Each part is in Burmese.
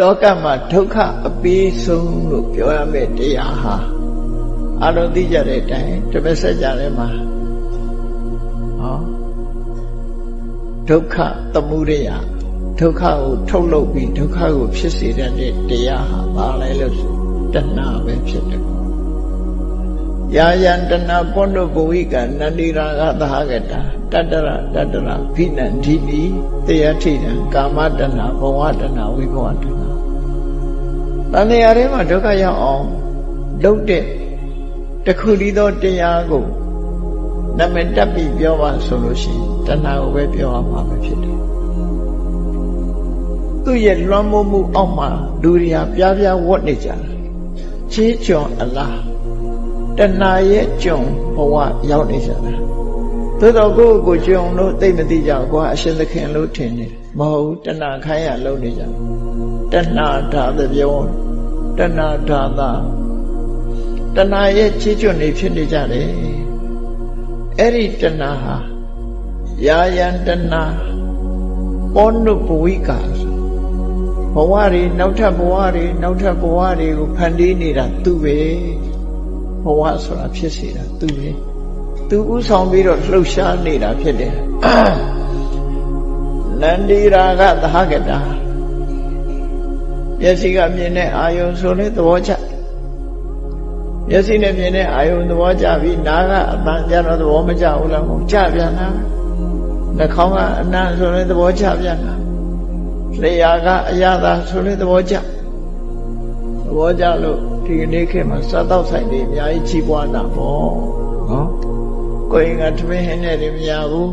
လောကမှာဒုက္ခအပေးဆုံးလို့ပြောရမယ့်တရားဟာအလုံးသိကြတဲ့အတိုင်းတပည့်ဆက်ကြတယ်မှာဟောဒုက္ခသမုဒယဒုက္ခကိုထုတ်လုပ်ပြီးဒုက္ခကိုဖြစ်စေတဲ့တရားဟာဘာလဲလို့ဆိုတဏှာပဲဖြစ်တယ် ယာယံတဏပောနုဘဝိကနန္ဒီရာဂသဟကတာတတ္တရတတ္တရဘိနန္ဒီနိတရားထိတံကာမတဏဘဝတဏဝိဘဝတဏတန်တရားထဲမှာဒုက္ခရောက်အောင်လုပ်တဲ့တခုတည်းသောတရားကိုနမတက်ပြီးပြောပါဆိုလို့ရှိရင်တဏှာကိုပဲပြောရမှာပဲဖြစ်တယ်သူ့ရဲ့လွှမ်းမိုးမှုအောက်မှာလူတွေဟာပြားပြားဝတ်နေကြတာချေးချွန်အလား တဏှာရဲ့ကြုံဘဝရောက်နေကြတာသို့တော့ကိုယ့်ကိုယ်ကြုံလို့သိမသိကြဘူးကွာအရှင်သခင်လို့ထင်နေမဟုတ်ဘူးတဏှာခိုင်းရလုံးနေကြတဏှာဓာတ်ပြောတဏှာဓာတာတဏှာရဲ့ချေးချွန်နေဖြစ်နေကြတယ်အဲ့ဒီတဏှာဟာယာယံတဏှာပောနုပဝိကာဘဝတွေနောက်ထပ်ဘဝတွေနောက်ထပ်ဘဝတွေကိုဖန်တီးနေတာသူပဲ ဘဝဆိုတာဖြစ်စေတာသူပဲသူဥဆောင်ပြီးတော့လှုပ်ရှားနေတာဖြစ်တယ်နန္ဒီရာဂသဟကတာမျက်စိကမြင်တဲ့အာယုံဆိုလဲသဘောကျမျက်စိနဲ့မြင်တဲ့အာယုံသဘောကျပြီးနားကအပန်းကြတော့သဘောမကျဘူးလားမဟုတ်ကြပြန်တာနှာခေါင်းကအနံ့ဆိုလဲသဘောကျပြန်တာလျှာကအရာသာဆိုလဲသဘောကျသဘောကျလို့ ဒီကနေ့ခေတ်မှာစားတော့ဆိုင်တွေအများကြီးကြီးပွားတာပေါ့နော်ကိုယ်ကထမင်းဟင်းနဲ့တွေမရဘူး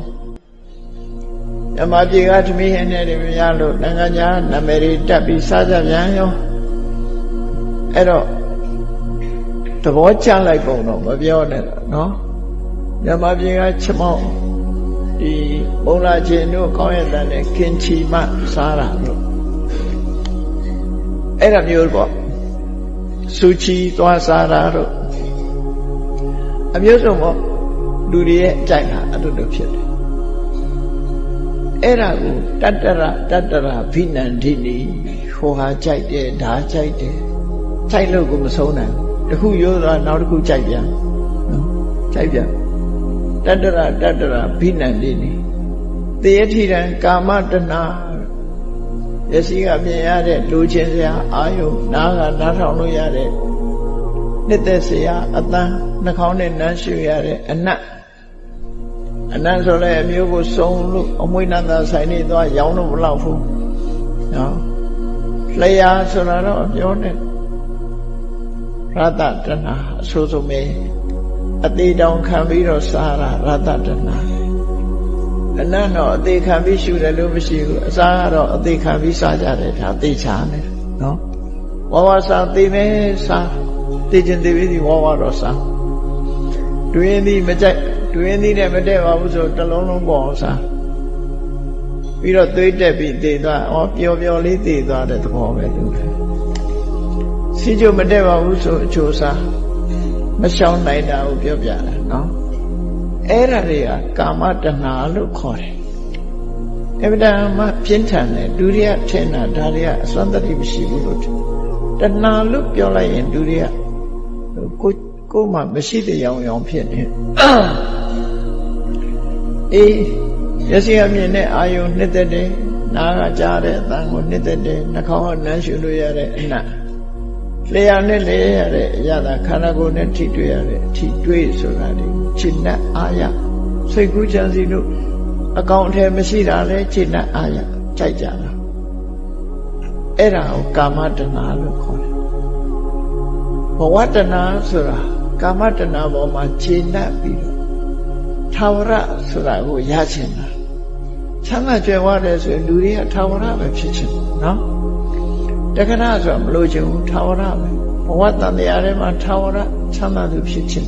ဓမ္မပြေကသမီးဟင်းနဲ့တွေမရလို့နိုင်ငံခြားနာမည်တွေတက်ပြီးစားကြပြန်ရောအဲ့တော့သဘောကျလိုက်ပုံတော့မပြောနဲ့တော့နော်ဓမ္မပြေကချမောင်းဒီဘုံလာခြင်းတို့ကောင်းရတဲ့နဲ့ကင်ချီမစားတာလို့အဲ့ဒါမျိုးပေါ့ စူချီသွားစားတာတို့အမျိုးစုံပေါ့လူတွေရဲ့အကြိုက်တာအဲ့လိုလိုဖြစ်တယ်အဲ့ဒါကိုတတ္တရတတ္တရဘိနန္ဒိနိဟိုဟာကြိုက်တယ်ဒါကြိုက်တယ်ကြိုက်လို့ကိုမဆုံးနိုင်တခုရိုးသွားနောက်တစ်ခုကြိုက်ပြန်နော်ကြိုက်ပြန်တတ္တရတတ္တရဘိနန္ဒိနိတေယထိတံကာမတဏ ရစီကမြင်ရတဲ့လူချင်းစရာအာယုနားကနားထောင်လို့ရတဲ့နှစ်သက်စရာအတန်းနှာခေါင်းနဲ့နမ်းရှူရတဲ့အနတ်အနန္တဆိုလည်းအမျိုးကိုစုံလို့အမွေနန္ဒဆိုင်နေသွားရောင်းတော့မလောက်ဘူးနော်လျာဆိုတာတော့ပြောနေရတတနာအဆိုးဆုံးပဲအသေးတောင်ခံပြီးတော့စားတာရတတနာ အနန္တတော့အသေးခံပြီးရှူတယ်လို့မရှိဘူးအစားကတော့အသေးခံပြီးစားကြတယ်ဒါသိချာနေနော်ဝါဝါစားသိနေစားသိချင်းသိပြီးဝါဝါတော့စားတွင်သည်မကြိုက်တွင်းသီးနဲ့မတက်ပါဘူးဆိုတလုံးလုံးပေါ်အောင်စားပြီးတော့သွေးတက်ပြီးတည်သွားဩပျော်ပျော်လေးတည်သွားတဲ့သဘောပဲသူစီချိုမတက်ပါဘူးဆိုအချိုစားမရှောင်နိုင်တာကိုပြောပြတာနော် အဲ့ဒါတွေကကာမတဏှာလို့ခေါ်တယ်အဗဒမပြင်းထန်တယ်ဒုရိယထင်တာဒါတွေကအစွမ်းတတိမရှိဘူးလို့တဏှာလို့ပြောလိုက်ရင်ဒုရိယကိုကိုမှမရှိတဲ့ရောင်ရောင်ဖြစ်နေအေးရစီအမြင်နဲ့အာယုံနှစ်သက်တယ်နားကကြားတဲ့အတန်ကိုနှစ်သက်တယ်နှာခေါင်းကနမ်းရှုလို့ရတဲ့အနတ် လျှာနဲ့လေရတဲ့အရာသာခန္ဓာကိုယ်နဲ့ထိတွေ့ရတဲ့အထိတွေ့ဆိုတာဒီခြေနဲ့အာရစိတ်ကူးချမ်းစီလို့အကောင်အထည်မရှိတာလဲခြေနဲ့အာရကြိုက်ကြတာအဲ့ဒါကိုကာမတဏှာလို့ခေါ်တယ်ဘဝတဏှာဆိုတာကာမတဏှာပေါ်မှာခြေနဲ့ပြီးတော့ထာဝရဆိုတာကိုရချင်တာချမ်းသာကြွယ်ဝတယ်ဆိုရင်လူတွေကထာဝရပဲဖြစ်ချင်တယ်နော် တက္ကနာဆိုတာမလို့ချင်ဘူးထာဝရပဲဘဝတန်တရားထဲမှာထာဝရချမ်းသာသူဖြစ်ချင်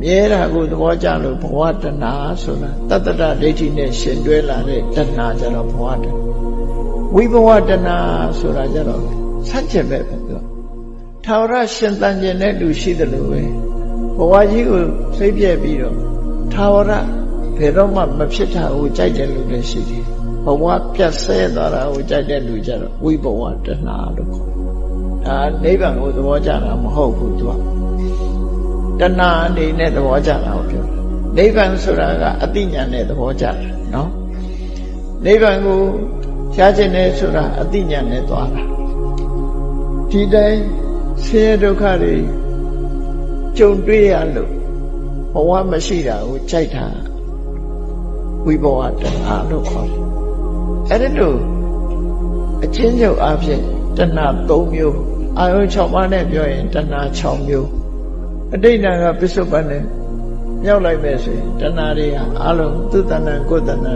မြဲတာကိုသဘောကျလို့ဘဝတဏှာဆိုတာတတ္တရဒိဋ္ဌိနဲ့ရှင်တွဲလာတဲ့တဏှာကြတော့ဘဝတဏှာဝိဘဝတဏှာဆိုတာကြတော့ဆန့်ကျင်ပဲပဲသူထာဝရရှင်တန်ကျင်တဲ့လူရှိတယ်လို့ပဲဘဝကြီးကိုစိတ်ပြက်ပြီးတော့ထာဝရဘယ်တော့မှမဖြစ်တာကိုကြိုက်တယ်လို့လည်းရှိတယ် ဘဝပြတ်ဆဲသွားတာကိုကြိုက်တဲ့လူကြတော့ဝိဘဝတဏှာလို့ခေါ်တယ်ဒါနိဗ္ဗာန်ကိုသဘောကျတာမဟုတ်ဘူးသူကတဏှာအနေနဲ့သဘောကျတာကိုပြောတယ်နိဗ္ဗာန်ဆိုတာကအတိညာနဲ့သဘောကျတယ်နော်နိဗ္ဗာန်ကိုရှားခြင်းနဲ့ဆိုတာအတိညာနဲ့သွားတာဒီတိုင်းဆင်းရဲဒုက္ခတွေကြုံတွေ့ရလို့ဘဝမရှိတာကိုကြိုက်တာဝိဘဝတဏှာလို့ခေါ်တယ် အဲ့ဒီလိုအချင်းချုပ်အဖြစ်တဏှာ၃မျိုးအာယု6ပါးနဲ့ပြောရင်တဏှာ6မျိုးအတိတ်ကပစ္စုပန်နဲ့မြောက်လိုက်မယ်ဆိုရင်တဏှာတွေဟာအလုံးသူတဏ္ဏကိုယ်တဏ္ဏ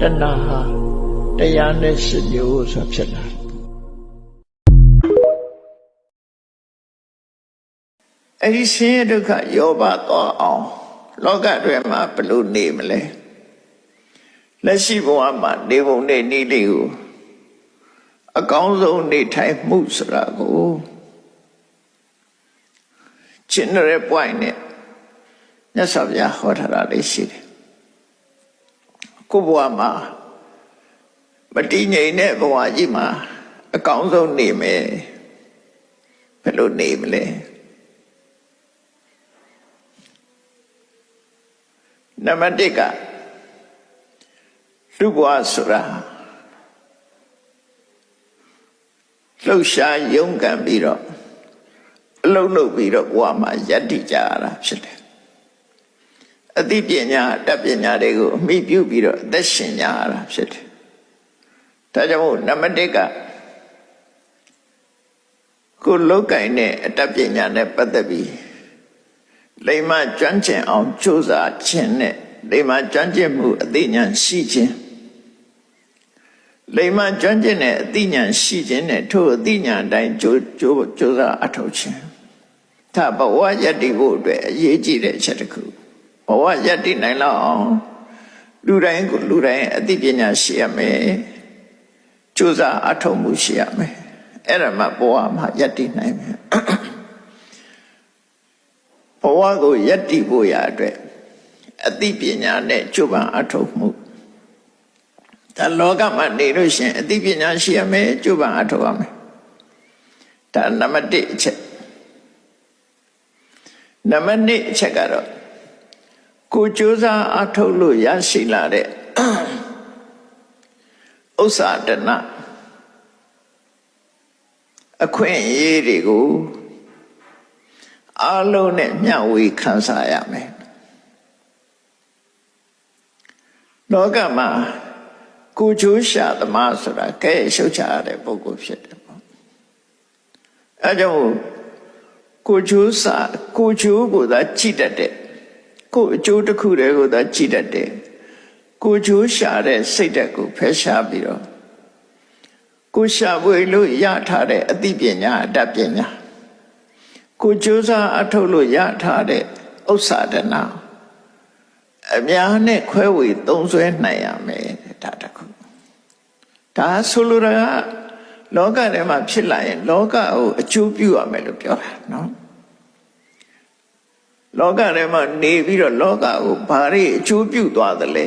တဏှာဟာတရားနဲ့ရှစ်မျိုးဆိုဖြစ်လာတယ်အဲ့ဒီဆင်းရဲဒုက္ခရောပါသွားအောင် လောကအတွင်းမှာဘယ်လိုနေမလဲ လက်ရှိဘဝမှာနေပုံနဲ့နေလေးကိုအကောင်းဆုံးနေထိုင်မှုဆိုတာကိုကျင့်ရတဲ့ point နဲ့မြတ်စွာဘုရားဟောထားတာလေးရှိတယ်ကိုယ့်ဘဝမှာမတည်ငြိမ်တဲ့ဘဝကြီးမှာအကောင်းဆုံးနေမယ်ဘယ်လိုနေမလဲနံပါတ်1က လူဘဝဆိုတာလှုပ်ရှားယုံကံပြီးတော့အလုံးလုံးပြီးတော့ဘဝမှာယက်တည်ကြရတာဖြစ်တယ်အသိပညာတတ်ပညာတွေကိုအမိပြုပြီးတော့အသက်ရှင်ကြရတာဖြစ်တယ်ဒါကြောင့်မို့နံပါတ်1ကကိုလောက်ကင်တဲ့အတတ်ပညာနဲ့ပတ်သက်ပြီးလိမ္မာကျွမ်းကျင်အောင်ကြိုးစားခြင်းနဲ့လိမ္မာကျွမ်းကျင်မှုအသိဉာဏ်ရှိခြင်း လိမ္မာကျွမ်းကျင်တဲ့အသိဉာဏ်ရှိခြင်းနဲ့ထို့အသိဉာဏ်အတိုင်းကြိုးကြိုးကြိုးစားအထောက်ခြင်းဒါဘဝယတ္တိဖို့အတွက်အရေးကြီးတဲ့အချက်တစ်ခုဘဝယတ္တိနိုင်လောက်အောင်လူတိုင်းကိုလူတိုင်းအသိပညာရှိရမယ်ကြိုးစားအထောက်မှုရှိရမယ်အဲ့ဒါမှဘဝမှာယတ္တိနိုင်မယ်ဘဝကိုယက်တည်ဖို့ရအတွက်အသိပညာနဲ့ကြိုးပမ်းအထောက်မှု ဒါလောကမှာနေလို့ရှိရင်အသိပညာရှိရမယ်ကြိုးပမ်းအထောက်ရမယ်ဒါနံပါတ်1အချက်နံပါတ်2အချက်ကတော့ကိုကြိုးစားအထောက်လို့ရရှိလာတဲ့ဥစ္စာတဏအခွင့်အရေးတွေကိုအလုံးနဲ့မျှဝေခံစားရမယ်လောကမှာ ကိုချိုးရှာသမားဆိုတာကဲရှုပ်ချရတဲ့ပုဂ္ဂိုလ်ဖြစ်တယ်ပေါ့အဲကြောင့်ကိုချိုးစာကိုချိုးကိုသာကြည့်တတ်တဲ့ကိုအကျိုးတစ်ခုတည်းကိုသာကြည့်တတ်တဲ့ကိုချိုးရှာတဲ့စိတ်ဓာတ်ကိုဖယ်ရှားပြီးတော့ကိုရှာပွေလို့ရထားတဲ့အသိပညာအတတ်ပညာကိုကြိုးစားအထုတ်လို့ရထားတဲ့ဥစ္စာဒနာအများနဲ့ခွဲဝေသုံးစွဲနိုင်ရမယ်ဒါတခု ဒါဆိုလိုတာကလောကထဲမှာဖြစ်လာရင် လောကကိုအကျိုးပြုရမယ်လို့ပြောတာနော်လောကထဲမှာနေပြီးတော့လောကကိုဘာတွေအကျိုးပြုသွားသလဲ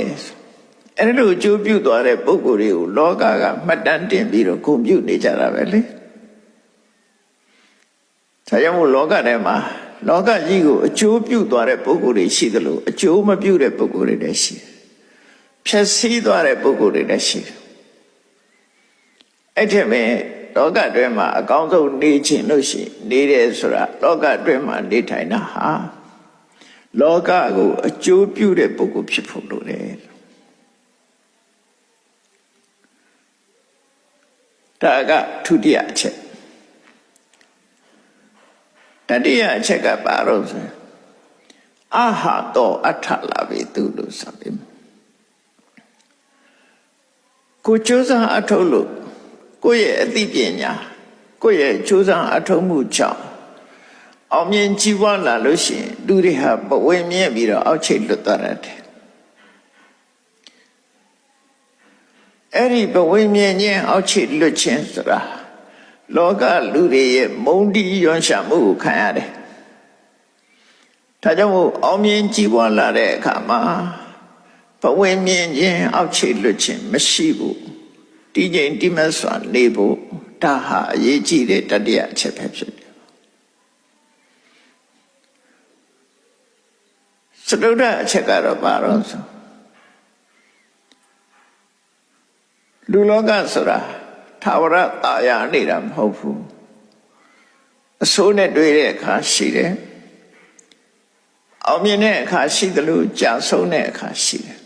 အဲ့လိုအကျိုးပြုသွားတဲ့ပုံကိုယ်တွေကိုလောကကမှတ်တမ်းတင်ပြီးတော့ဂုဏ်ပြုနေကြတာပဲလေဒါကြောင့်မို့လောကထဲမှာလောကကြီးကိုအကျိုးပြုသွားတဲ့ပုဂ္ဂိုလ်တွေရှိသလိုအကျိုးမပြုတဲ့ပုဂ္ဂိုလ်တွေလည်းရှိတယ်။ဖြည့်ဆည်းသွားတဲ့ပုဂ္ဂိုလ်တွေလည်းရှိတယ်။ အဲ့ထက်ပဲလောကအတွင်းမှာအကောင်းဆုံးနေခြင်းလို့ရှိနေတယ်ဆိုတာလောကအတွင်းမှာနေထိုင်တာဟာလောကကိုအကျိုးပြုတဲ့ပုဂ္ဂိုလ်ဖြစ်ဖို့လိုတယ်။ဒါကဒုတိယအချက်တတိယအချက်ကပါတော့ဆိုအဟာတော့အထလာပြီသူလို့ဆိုပြီးကိုကြိုးစားအထုတ်လို့ ကိုယ့်ရဲ့အသိပညာကိုယ့်ရဲ့ကြိုးစားအထုတ်မှုကြောင့်အောင်မြင်ကြီးပွားလာလို့ရှိရင်လူတွေဟာပဝေမြင့်ပြီးတော့အောက်ချိတ်လွတ်သွားတယ်အဲ့ဒီပဝေမြင့်ခြင်းအောက်ချိတ်လွတ်ခြင်းဆိုတာလောကလူတွေရဲ့မုန်းတီးရွံ့ရှာမှုကိုခံရတယ်။ဒါကြောင့်မို့အောင်မြင်ကြည်ပွားလာတဲ့အခါမှာဘဝင်မြင်ခြင်းအောက်ခြေလွတ်ခြင်းမရှိဘူး တည်ငြိမ်တိမတ်စွာနေဖို့ဒါဟာအရေးကြီးတဲ့တတိယအချက်ပဲဖြစ်တယ်စတုဒ္ဓအချက်ကတော့ဘာလို့ဆိုလူလောကဆိုတာသာဝရတာယာနေတာမဟုတ်ဘူးအဆိုးနဲ့တွေ့တဲ့အခါရှိတယ်အောင်မြင်တဲ့အခါရှိတယ်လို့ကြာဆုံးတဲ့အခါရှိတယ်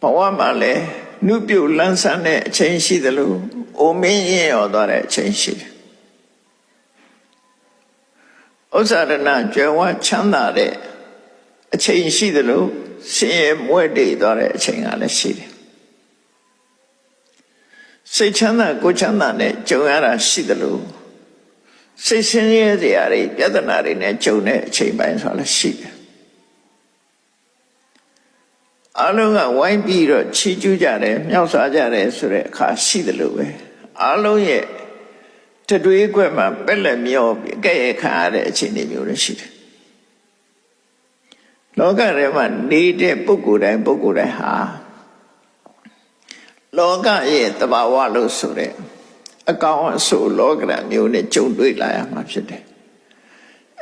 ဘဝမှာလည်း နှုတ်ပြုတ်လန်းဆန်းတဲ့အချိန်ရှိတယ်လို့အိုမင်းရင်ရောသွားတဲ့အချိန်ရှိတယ်ဥစ္စာရဏကျွယ်ဝချမ်းသာတဲ့အချိန်ရှိတယ်လို့ဆင်းရဲမွဲတေသွားတဲ့အချိန်ကလည်းရှိတယ်စိတ်ချမ်းသာကိုယ်ချမ်းသာနဲ့ကြုံရတာရှိတယ်လို့စိတ်ဆင်းရဲစရာတွေပြဿနာတွေနဲ့ကြုံတဲ့အချိန်ပိုင်းဆိုလည်းရှိတယ် အလုံးကဝိုင်းပြီးတော့ချီးကျူးကြတယ်မြောက်စားကြတယ်ဆိုတဲ့အခါရှိတယ်လို့ပဲအလုံးရဲ့တတွေးခွက်မှာပက်လက်မျောပြီးကဲ့ရဲ့ခံရတဲ့အခြေအနေမျိုးတွေရှိတယ်လောကထဲမှာနေတဲ့ပုဂ္ဂိုလ်တိုင်းပုဂ္ဂိုလ်တိုင်းဟာလောကရဲ့တဘာဝလို့ဆိုတဲ့အကောင်အဆိုးလောကရမျိုးနဲ့ကြုံတွေ့လာရမှာဖြစ်တယ်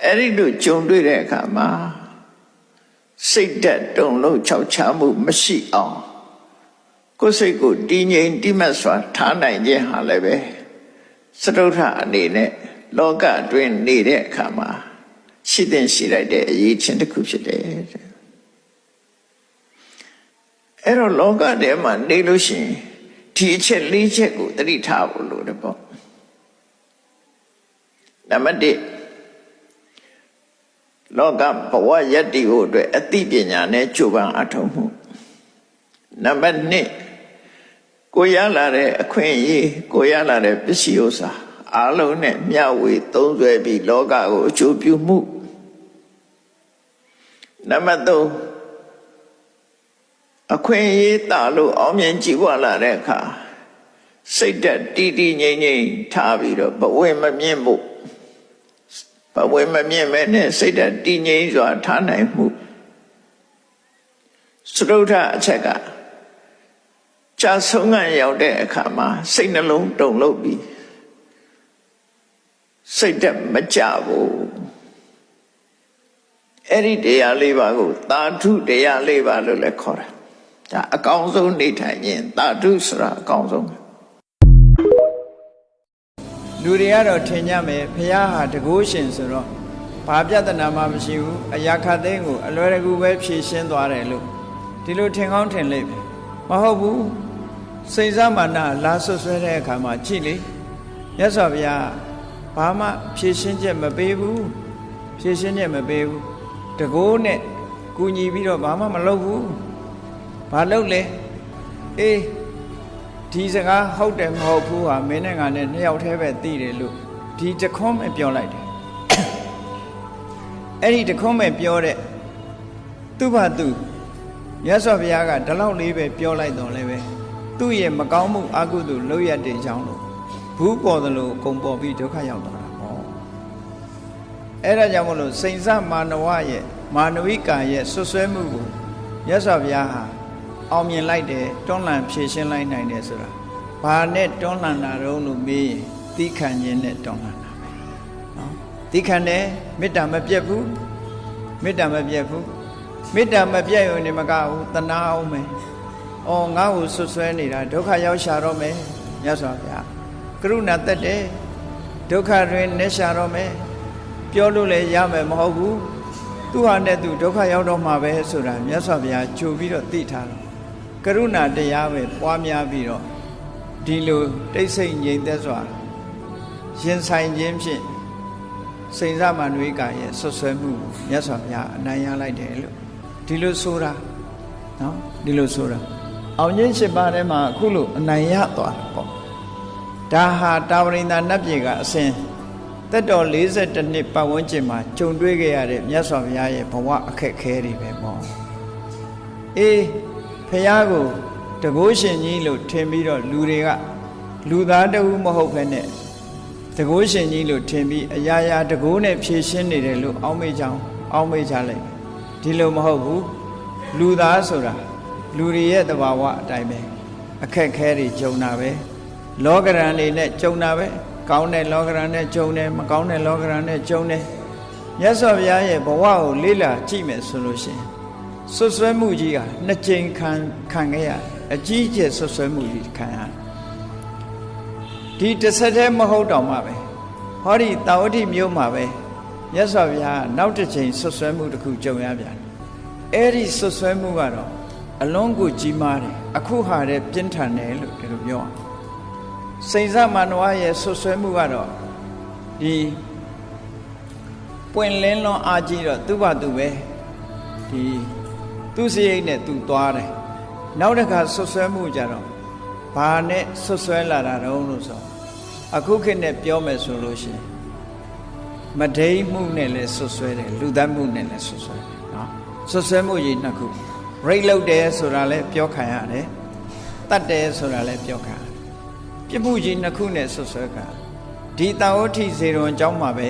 အဲ့ဒီလိုကြုံတွေ့တဲ့အခါမှာ စိတ်သက်တုံလုံးခြောက်ချမှုမရှိအောင်ကိုယ်စိတ်ကိုတည်ငြိမ်တိမတ်စွာထားနိုင်ခြင်းဟာလည်းပဲစတုထအနေနဲ့လောကအတွင်းနေတဲ့အခါမှာရှိတဲ့ရှိလိုက်တဲ့အရေးချင်းတစ်ခုဖြစ်တယ်အဲ့တော့လောကထဲမှာနေလို့ရှိရင်ဒီအချက်၄ချက်ကိုသတိထားဖို့လိုတယ်ပေါ့နံပါတ်1 လောကဘဝယတ္တိဖို့အတွက်အသိပညာနဲ့ကြိုးပမ်းအထောက်မှုနံပါတ်2ကိုရလာတဲ့အခွင့်အရေးကိုရလာတဲ့ပစ္စည်းဥစ္စာအလုံးနဲ့မျှဝေသုံးစွဲပြီးလောကကိုအကျိုးပြုမှုနံပါတ်3အခွင့်အရေးတာလို့အောင်မြင်ကြည်ဝလာတဲ့အခါစိတ်တက်တီးတီးငြိမ်ငြိမ်ထားပြီးတော့ဘဝမမြင့်ဖို့ဘ ဝမမြင့်မဲ့နဲ့စိတ်တက်တည်ငြိမ်စွာထားနိုင်မှုစရုထအချက်ကကြာဆုံးကရောက်တဲ့အခါမှာစိတ်နှလုံးတုန်လှုပ်ပြီးစိတ်တက်မကြဘူးအဲ့ဒီတရားလေးပါကိုသာဓုတရားလေးပါလို့လည်းခေါ်တာဒါအကောင်းဆုံးနေထိုင်ရင်သာဓုဆိုတာအကောင်းဆုံး လူတွေကတော့ထင်ကြမယ်ဖះဟာတကိုးရှင်ဆိုတော့ဘာပြဿနာမှမရှိဘူးအရာခတ်သိန်းကိုအလွယ်တကူပဲဖြေရှင်းသွားတယ်လို့ဒီလိုထင်ကောင်းထင်လိမ့်မယ်မဟုတ်ဘူးစိတ်စားမာနလာဆွဆွဲတဲ့အခါမှာကြည့်လေမြတ်စွာဘုရားဘာမှဖြေရှင်းချက်မပေးဘူးဖြေရှင်းချက်မပေးဘူးတကိုးနဲ့ကူညီပြီးတော့ဘာမှမလုပ်ဘူးဘာလုပ်လဲအေး ဒီစကားဟုတ်တယ်မဟုတ်ဘူးဟာမင်းနဲ့ငါနဲ့နှစ်ယောက်တည်းပဲသိတယ်လို့ဒီတခွန်းပဲပြောလိုက်တယ်အဲ့ဒီတခွန်းပဲပြောတဲ့သူ့ဘာသူမြတ်စွာဘုရားကဒီလောက်လေးပဲပြောလိုက်တော့လည်းပဲသူ့ရဲ့မကောင်းမှုအကုသို့လုပ်ရတဲ့အကြောင်းလို့ဘူးပေါ်သလိုအကုန်ပေါ်ပြီးဒုက္ခရောက်သွားတာပေါ့အဲ့ဒါကြောင့်မလို့စိန်စမာနဝရဲ့မာနဝိကာရဲ့ဆွဆွဲမှုကိုမြတ်စွာဘုရားဟာ အောင်မြင်လိုက်တယ်တွန်းလှန်ဖြည့်ရှင်းလိုက်နိုင်တယ်ဆိုတာဘာနဲ့တွန်းလှန်တာတော့လို့မေးရင်သီးခံခြင်းနဲ့တွန်းလှန်တာပဲနော်သီးခံတယ်မေတ္တာမပြတ်ဘူးမေတ္တာမပြတ်ဘူးမေတ္တာမပြတ်ရုံနဲ့မကဘူးတနာအောင်မယ်။အော်ငါ့ကိုဆွဆွဲနေတာဒုက္ခရောက်ရှာတော့မယ်မြတ်စွာဘုရားကရုဏာတက်တယ်ဒုက္ခတွင်နေရှာတော့မယ်ပြောလို့လည်းရမယ်မဟုတ်ဘူးသူဟာနဲ့သူဒုက္ခရောက်တော့မှာပဲဆိုတာမြတ်စွာဘုရားကြိုပြီးတော့သိထားတယ် ကရုဏာတရားပဲပွားများပြီးတော့ဒီလိုတိတ်ဆိတ်ငြိမ်သက်စွာရင်ဆိုင်ခြင်းဖြင့်စိန်စမနွေးကရဲ့ဆွဆွဲမှုမြတ်စွာဘုရားအနိုင်ရလိုက်တယ်လို့ဒီလိုဆိုတာနော်ဒီလိုဆိုတာအောင်ခြင်း၈ပါးထဲမှာအခုလို့အနိုင်ရသွားတာပေါ့ဒါဟာတာဝရိန္ဒနတ်ပြည်ကအစဉ်တက်တော်42နှစ်ပတ်ဝန်းကျင်မှာဂျုံတွေ့ခဲ့ရတဲ့မြတ်စွာဘုရားရဲ့ဘဝအခက်ခဲတွေပဲပေါ့အေး ဖះကိုတကိုးရှင်ကြီးလို့ထင်ပြီးတော့လူတွေကလူသားတဦးမဟုတ်ဘဲနဲ့တကိုးရှင်ကြီးလို့ထင်ပြီးအရာရာတကိုးနဲ့ဖြည့်ရှင်းနေတယ်လို့အောက်မေ့ချောင်းအောက်မေ့ချလိုက်ဒီလိုမဟုတ်ဘူးလူသားဆိုတာလူတွေရဲ့တဘာဝအတိုင်းပဲအခက်ခဲတွေကြုံတာပဲလောကရန်တွေနဲ့ကြုံတာပဲကောင်းတဲ့လောကရန်နဲ့ကြုံတယ်မကောင်းတဲ့လောကရန်နဲ့ကြုံတယ်မြတ်စွာဘုရားရဲ့ဘဝကိုလေ့လာကြည့်မယ်ဆိုလို့ရှိရင် ဆွဆွဲမှုကြီးကနှစ်ကြိမ်ခံခံခဲ့ရတယ်အကြီးအကျယ်ဆွဆွဲမှုကြီးခံရတယ်ဒီတစ်ဆက်တည်းမဟုတ်တော့မှပဲဟောဒီတာဝတိမြို့မှာပဲမြတ်စွာဘုရားနောက်တစ်ချိန်ဆွဆွဲမှုတစ်ခုကြုံရပြန်အဲ့ဒီဆွဆွဲမှုကတော့အလွန်ကိုကြီးမားတယ်အခုဟာတဲ့ပြင်းထန်တယ်လို့ဒီလိုပြောအောင်စိန်စမနဝရဲ့ဆွဆွဲမှုကတော့ဒီပွင့်လင်းလွန်အားကြီးတော့သူ့ဘာသူပဲဒီ သူ့စရိတ်နဲ့သူသွားတယ်နောက်တစ်ခါဆွဆွဲမှုကြတော့ဘာနဲ့ဆွဆွဲလာတာတုံးလို့ဆိုအခုခေတ်နဲ့ပြောမယ်ဆိုလို့ရှိရင်မဒိမှုနဲ့လည်းဆွဆွဲတယ်လူသားမှုနဲ့လည်းဆွဆွဲတယ်နော်ဆွဆွဲမှုကြီးနှစ်ခုရိတ်လုတ်တယ်ဆိုတာလည်းပြောခံရတယ်တတ်တယ်ဆိုတာလည်းပြောခံရတယ်ပြစ်မှုကြီးနှစ်ခုနဲ့ဆွဆွဲခံဒီတာဝဋ္ဌိဇေရွန်အကြောင်းမှာပဲ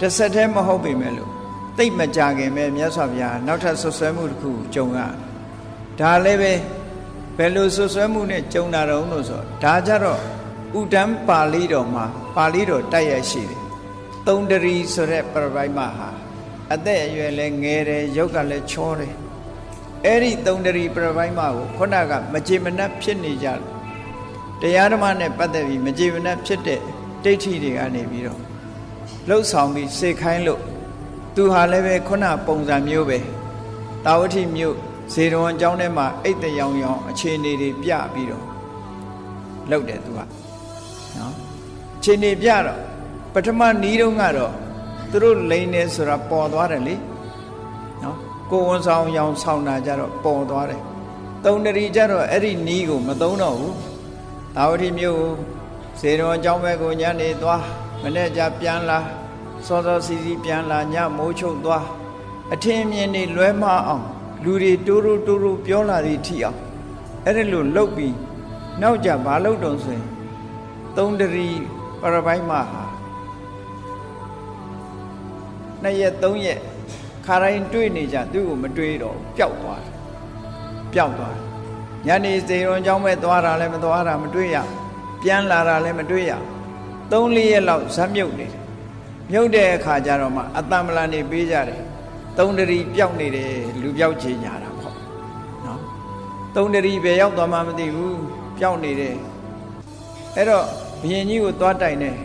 တစ်ဆက်တည်းမဟုတ်ပေမဲ့လို့ တိတ်မကြခင်ပဲမြတ်စွာဘုရားနောက်ထပ်ဆွဆွဲမှုတစ်ခုကြုံရဒါလည်းပဲဘယ်လိုဆွဆွဲမှုနဲ့ကြုံတာတုံးလို့ဆိုဒါကြတော့ဥဒံပါဠိတော်မှာပါဠိတော်တိုက်ရရှိတယ်သုံးတရီဆိုတဲ့ပရပိုက်မဟာအသက်အရွယ်လည်းငယ်တယ်ရုပ်ကလည်းချောတယ်အဲ့ဒီသုံးတရီပရပိုက်မကိုခုနကမကြေမနက်ဖြစ်နေကြတယ်တရားဓမ္မနဲ့ပတ်သက်ပြီးမကြေမနက်ဖြစ်တဲ့ဒိဋ္ဌိတွေကနေပြီးတော့လှုပ်ဆောင်ပြီးစေခိုင်းလို့ သူဟာလည်းပဲခုနပုံစံမျိုးပဲတာဝတိမျိုးဇေရဝံကျောင်းထဲမှာအိတ်တရောင်ရောင်အခြေအနေတွေပြပြီးတော့လှုပ်တယ်သူကနော်အခြေအနေပြတော့ပထမနီးတုန်းကတော့သူတို့လိန်နေဆိုတာပေါ်သွားတယ်လေနော်ကိုဝန်ဆောင်ရောင်ဆောင်တာကြတော့ပေါ်သွားတယ်သုံးတရီကြတော့အဲ့ဒီနီးကိုမသုံးတော့ဘူးတာဝတိမျိုးဇေရဝံကျောင်းဘက်ကိုညနေသွားမနေ့ကျပြန်လာ စောစောစီစီပြန်လာညမိုးချုပ်သွားအထင်မြင်နေလွဲမအောင်လူတွေတိုးတိုးတိုးတိုးပြောလာသည်ထိအောင်အဲ့ဒါလို့လှုပ်ပြီးနောက်ကြဘာလှုပ်တုံဆိုရင်သုံးတရီပရပိုက်မဟာနှစ်ရက်သုံးရက်ခါတိုင်းတွေ့နေကြသူ့ကိုမတွေ့တော့ပျောက်သွားတယ်ပျောက်သွားတယ်ညနေစေရုံเจ้าမဲ့သွားတာလည်းမသွားတာမတွေ့ရပြန်လာတာလည်းမတွေ့ရသုံးလေးရက်လောက်ဇက်မြုပ်နေတယ် မြုပ်တဲ့အခါကျတော့မှအတ္တမလာနေပေးကြတယ်သုံးတရီပျောက်နေတယ်လူပျောက်ချင်ညာတာပေါ့နော်သုံးတရီပဲရောက်သွားမှမသိဘူးပျောက်နေတယ်အဲ့တော့ဘုရင်ကြီးကိုသွားတိုင်တယ်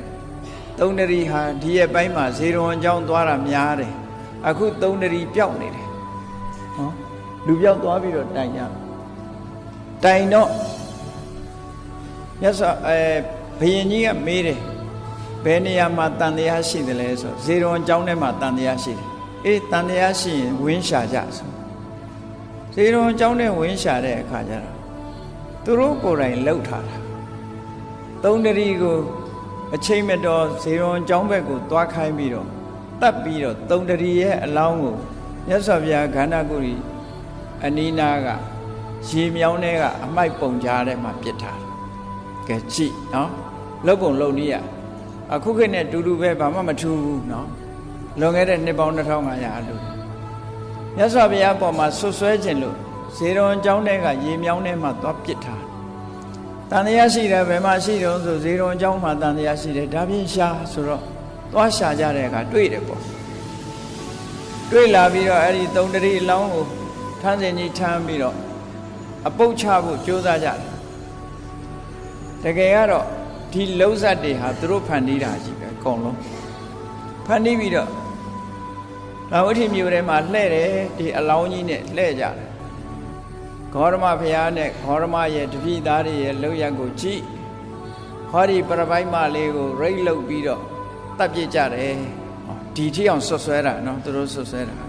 သုံးတရီဟာဒီရဲ့ပိုင်းမှာဇေရဝံကျောင်းသွားတာများတယ်အခုသုံးတရီပျောက်နေတယ်နော်လူပျောက်သွားပြီးတော့တိုင်ကြတိုင်တော့မြတ်စွာအဲဘုရင်ကြီးကမေးတယ် ဘယ်နေရာမှာတန်တရားရှိတယ်လဲဆိုဇေရဝံကျောင်းထဲမှာတန်တရားရှိတယ်အေးတန်တရားရှိရင်ဝင်းရှာကြဆိုဇေရုံအကြောင်းနဲ့ဝင်းရှာတဲ့အခါကျတော့သူတို့ကိုယ်တိုင်လှုပ်ထားတာသုံးတရီကိုအချိန်မတော်ဇေရုံအကြောင်းဘက်ကိုသွားခိုင်းပြီးတော့တတ်ပြီးတော့သုံးတရီရဲ့အလောင်းကိုမြတ်စွာဘုရားခန္ဓာကိုယ်ကြီးအနီးနားကရေမြောင်းထဲကအမိုက်ပုံကြားထဲမှာပြစ်ထားတယ်ကဲကြည့်နော်လှုပ်ပုံလှုပ်နည်းရ အခုခေတ်နဲ့တူတူပဲဘာမှမထူးဘူးနော်လွန်ခဲ့တဲ့နှစ်ပေါင်း2500အလိုမြတ်စွာဘုရားပေါ်မှာဆွဆွဲခြင်းလို့ဇေရွန်ကျောင်းထဲကရေမြောင်းထဲမှာသွားပစ်ထားတန်တရားရှိတယ်ဘယ်မှာရှိတော့ဆိုဇေရွန်ကျောင်းမှာတန်တရားရှိတယ်ဒါဖြင့်ရှာဆိုတော့သွားရှာကြတဲ့အခါတွေ့တယ်ပေါ့တွေ့လာပြီးတော့အဲ့ဒီသုံးတရီအလောင်းကိုထန်းစင်ကြီးထမ်းပြီးတော့အပုတ်ချဖို့ကြိုးစားကြတယ်တကယ်ကတော့ ဒီလုံးဇတ်တွေဟာသူတို့ဖန်တီးတာကြီးပဲအကုန်လုံးဖန်တီးပြီးတော့လာဝဋ္ဌိမြို့ထဲမှာလှဲ့တယ်ဒီအလောင်းကြီးနဲ့လှဲ့ကြတယ်ဂေါရမဘုရားနဲ့ဂေါရမရဲ့တပည့်သားတွေရဲ့လောက်ရက်ကိုကြည့်ဟောဒီပရပိုက်မလေးကိုရိတ်လုတ်ပြီးတော့တပ်ပြစ်ကြတယ်ဒီထိအောင်ဆွဆွဲတာနော်သူတို့ဆွဆွဲတာ